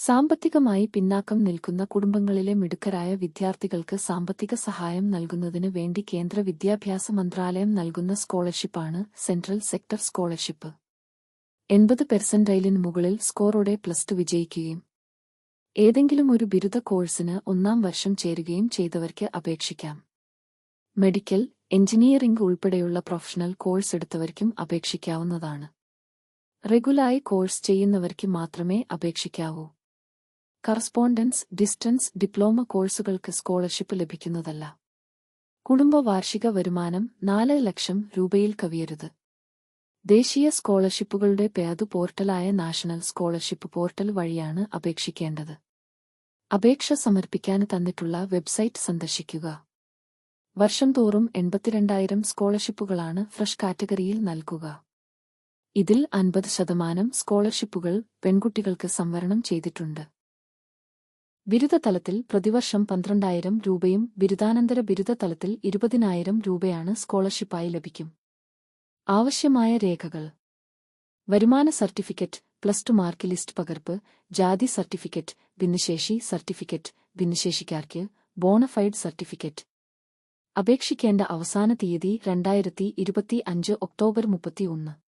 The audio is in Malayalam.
സാമ്പത്തികമായി പിന്നാക്കം നിൽക്കുന്ന കുടുംബങ്ങളിലെ മിടുക്കരായ വിദ്യാർത്ഥികൾക്ക് സാമ്പത്തിക സഹായം നൽകുന്നതിന് വേണ്ടി കേന്ദ്ര വിദ്യാഭ്യാസ മന്ത്രാലയം നൽകുന്ന സ്കോളർഷിപ്പാണ് സെൻട്രൽ സെക്ടർ സ്കോളർഷിപ്പ്. എൺപത് പെർസെന്റൈലിന് മുകളിൽ സ്കോറോടെ പ്ലസ് ടു വിജയിക്കുകയും ഏതെങ്കിലും ഒരു ബിരുദ കോഴ്സിന് ഒന്നാം വർഷം ചേരുകയും ചെയ്തവർക്ക് അപേക്ഷിക്കാം. മെഡിക്കൽ എഞ്ചിനീയറിംഗ് ഉൾപ്പെടെയുള്ള പ്രൊഫഷണൽ കോഴ്സ് എടുത്തവർക്കും അപേക്ഷിക്കാവുന്നതാണ്. റെഗുലായി കോഴ്സ് ചെയ്യുന്നവർക്ക് മാത്രമേ അപേക്ഷിക്കാവൂ. കറസ്പോണ്ടൻസ് ഡിസ്റ്റൻസ് ഡിപ്ലോമ കോഴ്സുകൾക്ക് സ്കോളർഷിപ്പ് ലഭിക്കുന്നതല്ല. കുടുംബ വാർഷിക വരുമാനം നാല് ലക്ഷം രൂപയിൽ കവിയരുത്. ദേശീയ സ്കോളർഷിപ്പുകളുടെ പേതു പോർട്ടലായ നാഷണൽ സ്കോളർഷിപ്പ് പോർട്ടൽ വഴിയാണ് അപേക്ഷിക്കേണ്ടത്. അപേക്ഷ സമർപ്പിക്കാൻ തന്നിട്ടുള്ള വെബ്സൈറ്റ് സന്ദർശിക്കുക. വർഷം തോറും എൺപത്തിരണ്ടായിരം സ്കോളർഷിപ്പുകളാണ് ഫ്രഷ് കാറ്റഗറിയിൽ നൽകുക. ഇതിൽ അൻപത് ശതമാനം സ്കോളർഷിപ്പുകൾ പെൺകുട്ടികൾക്ക് സംവരണം ചെയ്തിട്ടുണ്ട്. ബിരുദ തലത്തിൽ പ്രതിവർഷം പന്ത്രണ്ടായിരം രൂപയും ബിരുദാനന്തര ബിരുദ തലത്തിൽ ഇരുപതിനായിരം രൂപയാണ് സ്കോളർഷിപ്പായി ലഭിക്കും. ആവശ്യമായ രേഖകൾ. വരുമാന certificate plus two mark list പകർപ്പ് ജാതി സർട്ടിഫിക്കറ്റ് ഭിന്നശേഷി സർട്ടിഫിക്കറ്റ് ഭിന്നശേഷിക്കാർക്ക് ബോണഫൈഡ് സർട്ടിഫിക്കറ്റ്. അപേക്ഷിക്കേണ്ട അവസാന തീയതി രണ്ടായിരത്തി ഇരുപത്തി അഞ്ച് ഒക്ടോബർ മുപ്പത്തിയൊന്ന്.